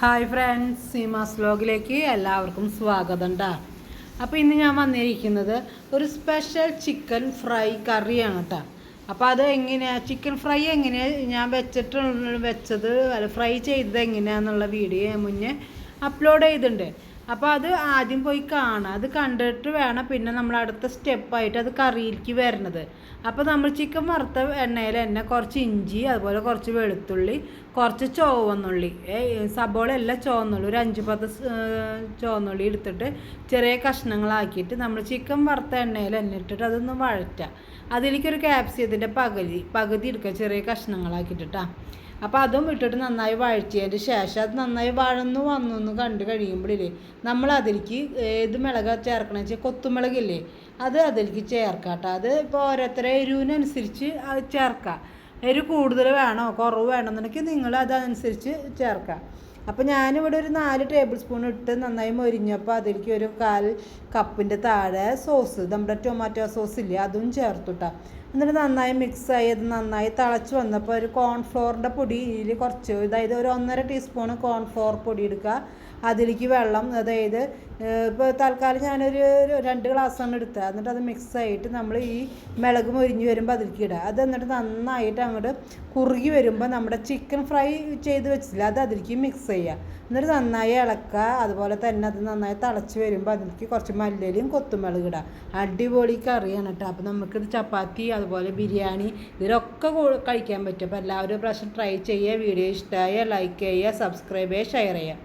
Hi friends Seemas വ്ലോഗിലേക്ക് എല്ലാവർക്കും സ്വാഗതം ട്ടാ. അപ്പോൾ ഇന്ന് ഞാൻ വന്നിരിക്കുന്നത് ഒരു സ്പെഷ്യൽ ചിക്കൻ ഫ്രൈ കറിയാണ് കേട്ടോ അപ്പോൾ അത് എങ്ങനെയാണ് ചിക്കൻ ഫ്രൈ എങ്ങനെയാണ് ഞാൻ വെച്ചിട്ട് വെച്ചത് ഫ്രൈ ചെയ്തത് എങ്ങനെയാണെന്നുള്ള വീഡിയോ മുന്നേ അപ്ലോഡ് ചെയ്തിട്ടുണ്ട് അപ്പോൾ അത് ആദ്യം പോയി കാണാം. അത് കണ്ടിട്ട് വേണം പിന്നെ നമ്മൾ അടുത്ത സ്റ്റെപ്പായിട്ട് അത് കറിയിലേക്ക് വരണത്. അപ്പോൾ നമ്മൾ ചിക്കൻ വറുത്ത എണ്ണയിൽ തന്നെ കുറച്ച് ഇഞ്ചി അതുപോലെ കുറച്ച് വെളുത്തുള്ളി കുറച്ച് ചുവന്നുള്ളി. സബോള എല്ലാം ചുവന്നുള്ളി. ഒരു അഞ്ച് പത്ത് ചുവന്നുള്ളി എടുത്തിട്ട് ചെറിയ കഷ്ണങ്ങളാക്കിയിട്ട് നമ്മൾ ചിക്കൻ വറുത്ത എണ്ണയിൽ തന്നെ ഇട്ടിട്ട് അതൊന്ന് വഴറ്റുക അതിലേക്കൊരു ക്യാപ്സിയത്തിന്റെ പകുതി പകുതി എടുക്കുക ചെറിയ കഷ്ണങ്ങളാക്കിയിട്ടാ അപ്പോൾ അതും ഇട്ടിട്ട് നന്നായി വഴറ്റിയതിന് ശേഷം അത് നന്നായി വഴന്നു വന്നു എന്ന് കണ്ട് കഴിയുമ്പോഴില്ലേ നമ്മൾ അതിലേക്ക് ഏത് മിളക ചേർക്കണമെന്ന് വെച്ചാൽ കൊത്തുമിളകില്ലേ അത് അതിലേക്ക് ചേർക്കാം കേട്ടോ അത് ഇപ്പോൾ ഓരോരുത്തരെ എരിവിനനുസരിച്ച് അത് ചേർക്കാം. എരിവ് കൂടുതൽ വേണോ കുറവ് വേണമെന്നുണ്ടെങ്കിൽ നിങ്ങൾ അതനുസരിച്ച് ചേർക്കാം. അപ്പോൾ ഞാനിവിടെ ഒരു നാല് ടേബിൾ സ്പൂൺ ഇട്ട് നന്നായി മൊരിഞ്ഞപ്പോൾ അതിലേക്ക് ഒരു കാൽ കപ്പിന്റെ താഴെ സോസ് നമ്മുടെ ടൊമാറ്റോ സോസ് ഇല്ലേ അതും ചേർത്തുട്ടാ എന്നിട്ട് നന്നായി മിക്സ് ആയി അത് നന്നായി തിളച്ച് വന്നപ്പോൾ ഒരു കോൺഫ്ലോറിന്റെ പൊടിയിൽ കുറച്ച് അതായത് ഒരു ഒന്നര ടീസ്പൂൺ കോൺഫ്ലോർ പൊടി എടുക്കുക. അതിലേക്ക് വെള്ളം അതായത് ഇപ്പോൾ തൽക്കാലം ഞാനൊരു രണ്ട് ഗ്ലാസ്സാണ് എടുത്തത്. എന്നിട്ട് അത് മിക്സ് ആയിട്ട് നമ്മൾ ഈ മിളക് മൊരിഞ്ഞ് വരുമ്പോൾ അതിലേക്ക് ഇടുക. അത് എന്നിട്ട് നന്നായിട്ട് അങ്ങോട്ട് കുറുകി വരുമ്പോൾ നമ്മുടെ ചിക്കൻ ഫ്രൈ ചെയ്ത് വെച്ചില്ല അത് അതിലേക്ക് മിക്സ് ചെയ്യുക. എന്നിട്ട് നന്നായി ഇളക്കുക. അതുപോലെ തന്നെ അത് നന്നായി തിളച്ച് വരുമ്പോൾ അതിലേക്ക് കുറച്ച് മല്ലിയിലും കൊത്തുമുളക് ഇടുക. അടിപൊളി കറിയാണ് കേട്ടോ. അപ്പോൾ നമുക്കിത് ചപ്പാത്തി അതുപോലെ ബിരിയാണി ഇതിലൊക്കെ കഴിക്കാൻ പറ്റും. അപ്പോൾ എല്ലാവരും പ്രാവശ്യം ട്രൈ ചെയ്യുക. വീഡിയോ ഇഷ്ടമായ ലൈക്ക് ചെയ്യുക സബ്സ്ക്രൈബ് ചെയ്യുക ഷെയർ ചെയ്യുക.